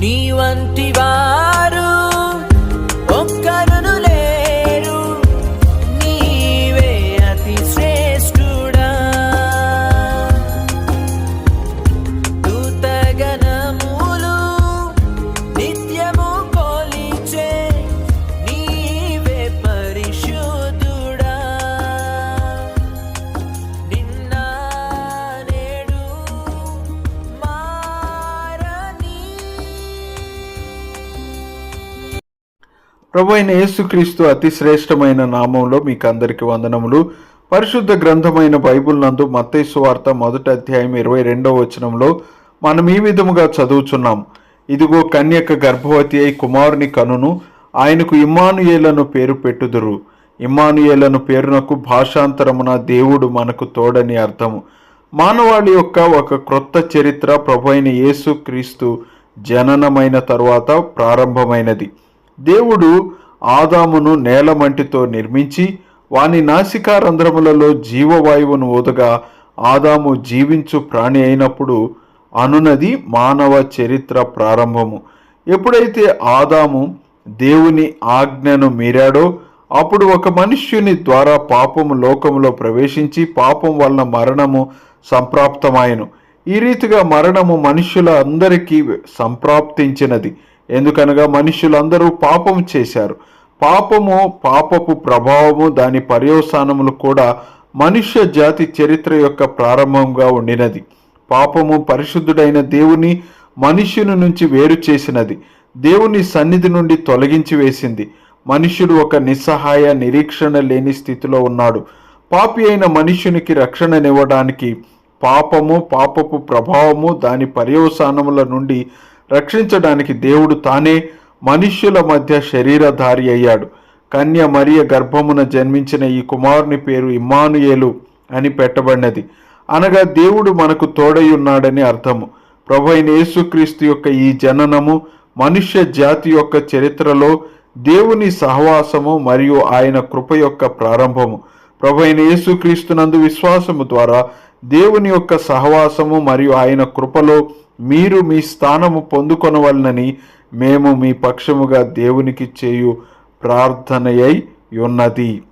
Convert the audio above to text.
నీ వంటివా ప్రభు అయిన యేసుక్రీస్తు అతి శ్రేష్టమైన నామంలో మీకు అందరికి వందనములు. పరిశుద్ధ గ్రంథమైన బైబిల్ నందు మత్తయి సువార్త మొదటి అధ్యాయం ఇరవై రెండవ వచనంలో మనం ఈ విధముగా చదువుచున్నాం. ఇదిగో కన్యక గర్భవతి అయి కుమారుని కనును ఆయనకు ఇమ్మానుయేలను పేరు పెట్టుదురు. ఇమ్మానుయేలను పేరునకు భాషాంతరమున దేవుడు మనకు తోడని అర్థము. మానవాళి యొక్క ఒక క్రొత్త చరిత్ర ప్రభు అయిన యేసు క్రీస్తు జననమైన తరువాత ప్రారంభమైనది. దేవుడు ఆదామును నేలమంటితో నిర్మించి వాని నాసికారంధ్రములలో జీవవాయువును ఊదగా ఆదాము జీవించు ప్రాణి అయినప్పుడు అనునది మానవ చరిత్ర ప్రారంభము. ఎప్పుడైతే ఆదాము దేవుని ఆజ్ఞను మీరాడో అప్పుడు ఒక మనుష్యుని ద్వారా పాపము లోకములో ప్రవేశించి పాపం వలన మరణము సంప్రాప్తమాయను. ఈ రీతిగా మరణము మనుష్యుల అందరికీ సంప్రాప్తించినది. ఎందుకనగా మనుష్యులందరూ పాపము చేశారు. పాపము పాపపు ప్రభావము దాని పర్యవసానములు కూడా మనుష్య జాతి చరిత్ర యొక్క ప్రారంభంగా ఉండినది. పాపము పరిశుద్ధుడైన దేవుని మనుష్యుని నుంచి వేరు చేసినది. దేవుని సన్నిధి నుండి తొలగించి వేసింది. మనుష్యుడు ఒక నిస్సహాయ నిరీక్షణ లేని స్థితిలో ఉన్నాడు. పాపి అయిన మనుష్యునికి రక్షణనివ్వడానికి పాపము పాపపు ప్రభావము దాని పర్యవసానముల నుండి రక్షించడానికి దేవుడు తానే మనుష్యుల మధ్య శరీరధారి అయ్యాడు. కన్య మరియ గర్భమున జన్మించిన ఈ కుమారుని పేరు ఇమ్మానుయేలు అని పెట్టబడినది. అనగా దేవుడు మనకు తోడయున్నాడని అర్థము. ప్రభు అయిన యేసుక్రీస్తు యొక్క ఈ జననము మనుష్య జాతి యొక్క చరిత్రలో దేవుని సహవాసము మరియు ఆయన కృప యొక్క ప్రారంభము. ప్రభు అయిన యేసుక్రీస్తునందు విశ్వాసము ద్వారా దేవుని యొక్క సహవాసము మరియు ఆయన కృపలో మీరు మీ స్థానము పొందుకొనవలనని మేము మీ పక్షముగా దేవునికి చేయు ప్రార్థనయై ఉన్నది.